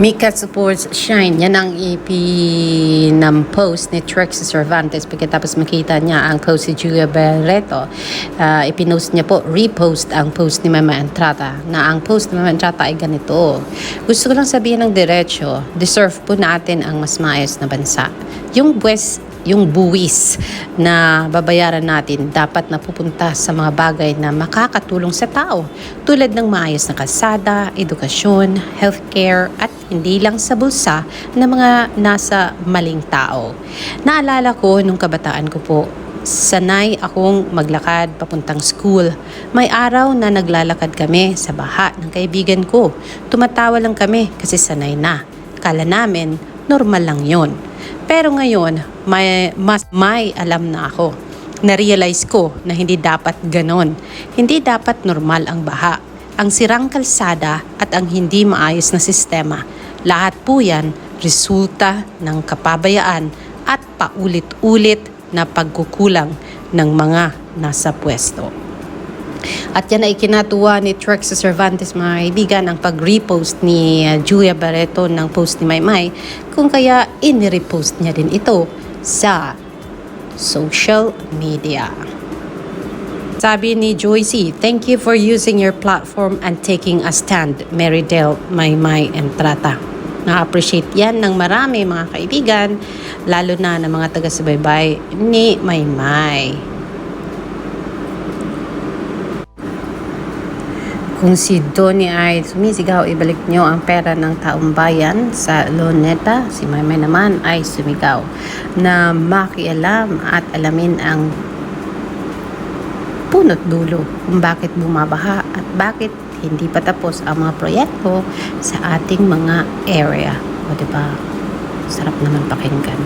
Mika supports Shine. Yan ang ipinam-post ni Trex Cervantes pagkatapos makita niya ang post si Julia Barreto. Uh, ipinost niya po, repost ang post ni Mama Entrata na ang post ni Mama Entrata ay ganito. Gusto ko lang sabihin ng diretsyo, deserve po natin ang mas maayos na bansa. Yung buwes yung buwis na babayaran natin dapat napupunta sa mga bagay na makakatulong sa tao tulad ng maayos na kalsada, edukasyon, healthcare at hindi lang sa bulsa ng mga nasa maling tao. Naalala ko nung kabataan ko po, sanay akong maglakad papuntang school. May araw na naglalakad kami sa baha ng kaibigan ko. Tumatawa lang kami kasi sanay na. Kala namin, normal lang yon. Pero ngayon, may, mas may alam na ako. Na-realize ko na hindi dapat ganon. Hindi dapat normal ang baha. Ang sirang kalsada at ang hindi maayos na sistema. Lahat po yan resulta ng kapabayaan at paulit-ulit na pagkukulang ng mga nasa pwesto. At yan ay kinatuwa ni Trex Cervantes mga kaibigan ang pag-repost ni uh, Julia Barreto ng post ni Maymay kung kaya in-repost niya din ito sa social media. Sabi ni Joycey, thank you for using your platform and taking a stand, Marydel, Maymay, and Trata. Na-appreciate yan ng marami mga kaibigan, lalo na ng mga taga-subaybay ni Maymay. Kung si Donnie ay sumisigaw, ibalik nyo ang pera ng taong bayan sa Luneta. Si Maymay naman ay sumigaw na makialam at alamin ang punot dulo kung bakit bumabaha at bakit hindi pa tapos ang mga proyekto sa ating mga area. O, diba? Sarap naman pakinggan.